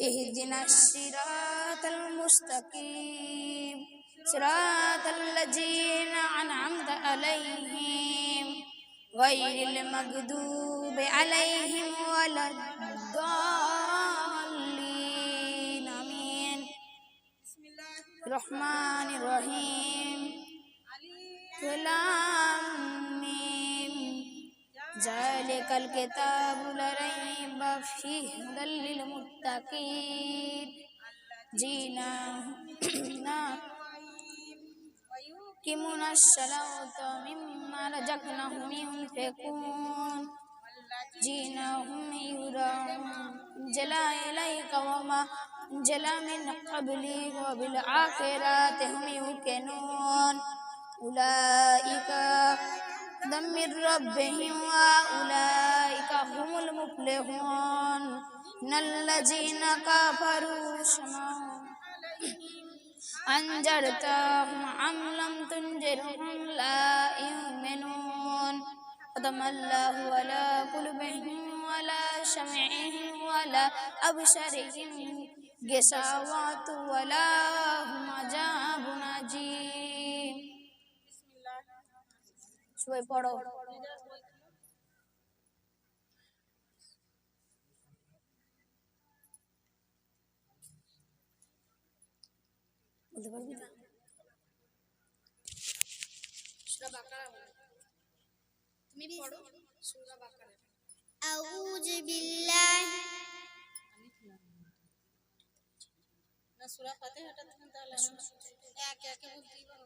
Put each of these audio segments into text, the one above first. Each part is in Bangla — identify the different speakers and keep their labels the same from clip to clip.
Speaker 1: اهدنا الصراط المستقيم صراط الذين أنعمت عليهم غير المغضوب عليهم ولا الضالين آمين الرحمن الرحيم كلام ميم ذلك الكتاب لا ريب فيه هدى للمتقين جينا يقيمون الصلاة مما رزقناهم ينفقون. جيناهم يراهم جلا إليك وما جلا من قبلي وبالآخرة هم يوقنون. أولئك هدى من ربهم وأولئك هم المفلحون إن الذين كفروا سمعوا أنذرتهم أم لم تنذرهم لا يؤمنون ختم الله على قلوبهم ولا سمعهم ولا أبصارهم غشاوة ولا هم عذاب শুয়ে পড়ো। বলতে পারবি না? সুরা বাকারা তুমি পড়ো? সুরা বাকারা
Speaker 2: আউযু বিল্লাহি।
Speaker 1: না সুরা ফাতিহাটা তুমি তাহলে এক একে বলতেই পারো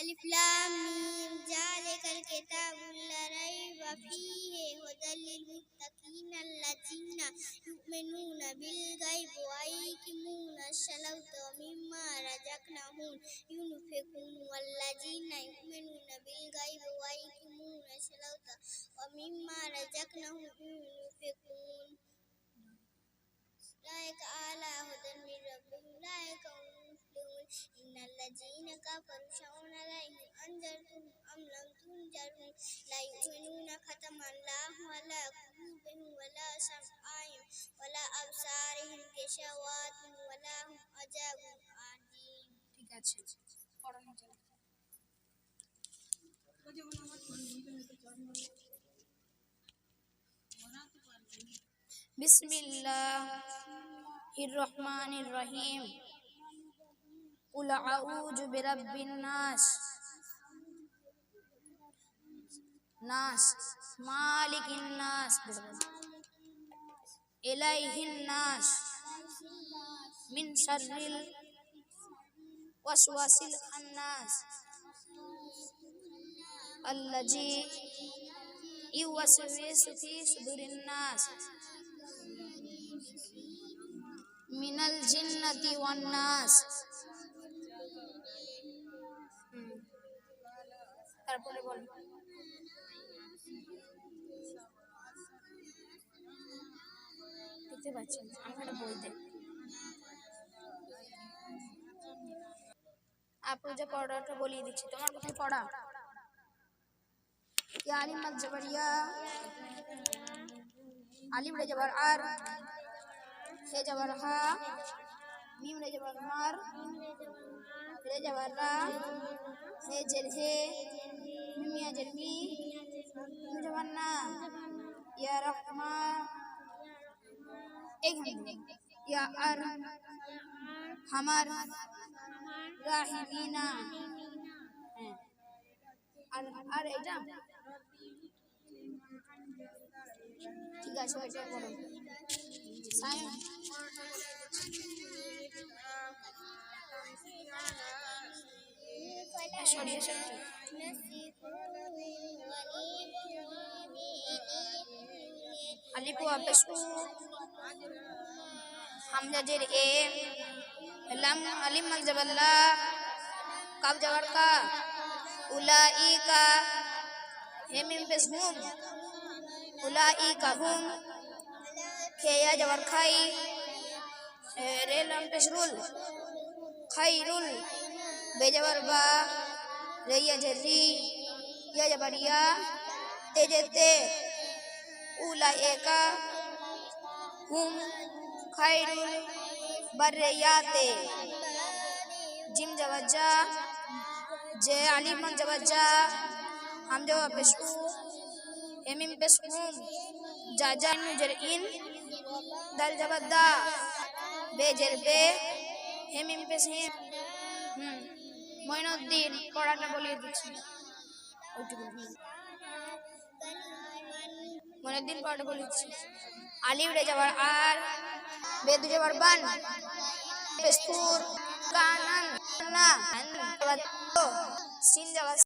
Speaker 2: الف لام میم، ذالک الکتاب لا ریب فیہ ھدى للمتقین الذین یؤمنون بالغیب و یقیمون الصلاۃ و مما رزقناہم ینفقون والذین یؤمنون بالغیب و یقیمون الصلاۃ و مما رزقناہم ینفقون۔ لائک اعلی ھدى من ربہم لائک إن الذين كفروا سواء عليهم أنذرتهم أم لم تنذرهم لا يؤمنون ختم الله على قلوبهم ولا سمعهم ولا أبصارهم غشاوة ولا هم عذاب أليم
Speaker 1: ঠিক আছে পড়ানো চলো بسم الله الرحمن الرحيم قل أعوذ برب الناس. ناس. مالك الناس. إليه الناس. من شر الوسواس الخناس. الذي يوسوس في صدور الناس. من الجنة والناس. তারপরে বল। দেখতে পাচ্ছেন আমার একটা বই দেখ আপনি যে পড়াটা বলিয়ে দিচ্ছি। তোমার কোথায় পড়া? ইয়া আলিম মাল জবরিয়া। আলিম রে জবর আর, হে জবর হা। মিম রে জবর মার রে জবর রা হে জের হে মিম ইয়া জের মি মিম জবর না ইয়া রহমান এইখানে ইয়া আর হামার রাহিমিনা হ্যাঁ আর আর এটা ঠিক আছে ওইটা করো সায়ন সরিয়ে সরিয়ে আলিফ ওয়া পেশু হামজা জের এ লাম আলিম মাল জাবাল্লা কাব জবর কা উলাইকা হে মিম পেশ হুম উলাইকা হুম খেয়া জবর খাই এ, রে লাম পেশ রুল خیر بے جبر با ریا جری یا جبریا تیجے تے اولا ایکا ہم خیر ریا تے جم جوجا جے علی من جوجا ہم جو پشکو امیم پشکو جا جا ان دل جبدا بے جر بے হেমিম পেশ হিম, মইনুদ্দিন পড়াটা বলিয়ে দিচ্ছি। ওইটুকু। মইনুদ্দিন পড়াটা বলে দিচ্ছি। আলিফ রে যাবার আর, বেদু যাবার বান। পেস্তুর, কানান না সিন যাবার